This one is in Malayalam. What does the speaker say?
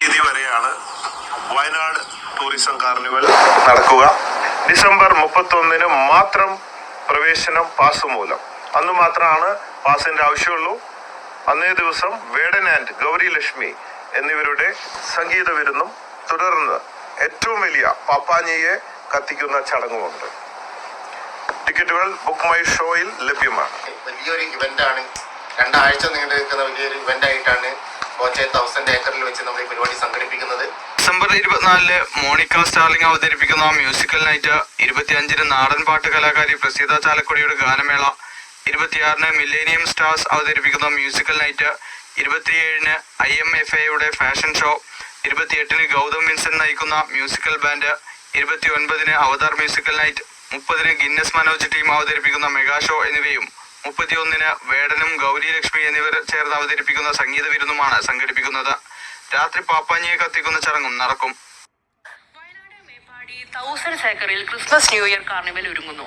തീയതി വരെയാണ് വയനാട് ടൂറിസം കാർണിവൽ നടക്കുക. ഡിസംബർ മുപ്പത്തൊന്നിന് മാത്രം പ്രവേശനം പാസ് മൂലം. അന്ന് മാത്രമാണ് പാസിന്റെ ആവശ്യമുള്ളൂ. അന്നേ ദിവസം വേടൻ ആൻഡ് ഗൗരി ലക്ഷ്മി എന്നിവരുടെ സംഗീത വിരുന്നും തുടർന്ന് ഏറ്റവും വലിയ പാപ്പാഞ്ഞിയെ കത്തിക്കുന്ന ചടങ്ങുമുണ്ട്. ടിക്കറ്റുകൾ ബുക്ക് മൈ ഷോയിൽ ലഭ്യമാണ്. വലിയൊരു ഇവന്റ് ആണ്. രണ്ടാഴ്ച നീണ്ടു നിൽക്കുന്ന വലിയൊരു ഇവന്റ് കോച്ചെ തൗസൻഡ് ഏക്കറിൽ വെച്ച് നമ്മൾ ഈ പരിപാടി സംഘടിപ്പിക്കുന്നത്. ഡിസംബർ ഇരുപത്തിനാലിൽ മോണിക്ക സ്റ്റാർലിംഗ് അവതരിപ്പിക്കുന്ന മ്യൂസിക്കൽ നൈറ്റ് ഇരുപത്തിയഞ്ചിന് നാടൻ പാട്ട് കലാകാരി പ്രസീത ചാലക്കുടിയുടെ ഗാനമേള ഇരുപത്തിയാറിന് മില്ലേനിയം സ്റ്റാർസ് അവതരിപ്പിക്കുന്ന മ്യൂസിക്കൽ നൈറ്റ് ഇരുപത്തിയേഴിന് ഐ എം എഫ് എയുടെ ഫാഷൻ ഷോ ഇരുപത്തിയെട്ടിന് ഗൗതം വിൻസെന്റ് നയിക്കുന്ന മ്യൂസിക്കൽ ബാൻഡ് ഇരുപത്തി ഒൻപതിന് അവതാർ മ്യൂസിക്കൽ നൈറ്റ് മുപ്പതിന് ഗിന്നസ് മനോജ് ടീം അവതരിപ്പിക്കുന്ന മെഗാ ഷോ എന്നിവയും മുപ്പത്തിയൊന്നിന് വേടനും ഗൗരി ലക്ഷ്മി എന്നിവർ ചേർന്ന് അവതരിപ്പിക്കുന്ന സംഗീത വിരുന്നുമാണ് സംഘടിപ്പിക്കുന്നത്. രാത്രി പാപ്പാഞ്ഞിയെ കത്തിക്കുന്ന ചടങ്ങും നടക്കും. തൗസൻഡ് ഏക്കറിൽ ക്രിസ്മസ് ന്യൂ ഇയർ കാർണിവൽ ഒരുങ്ങുന്നു.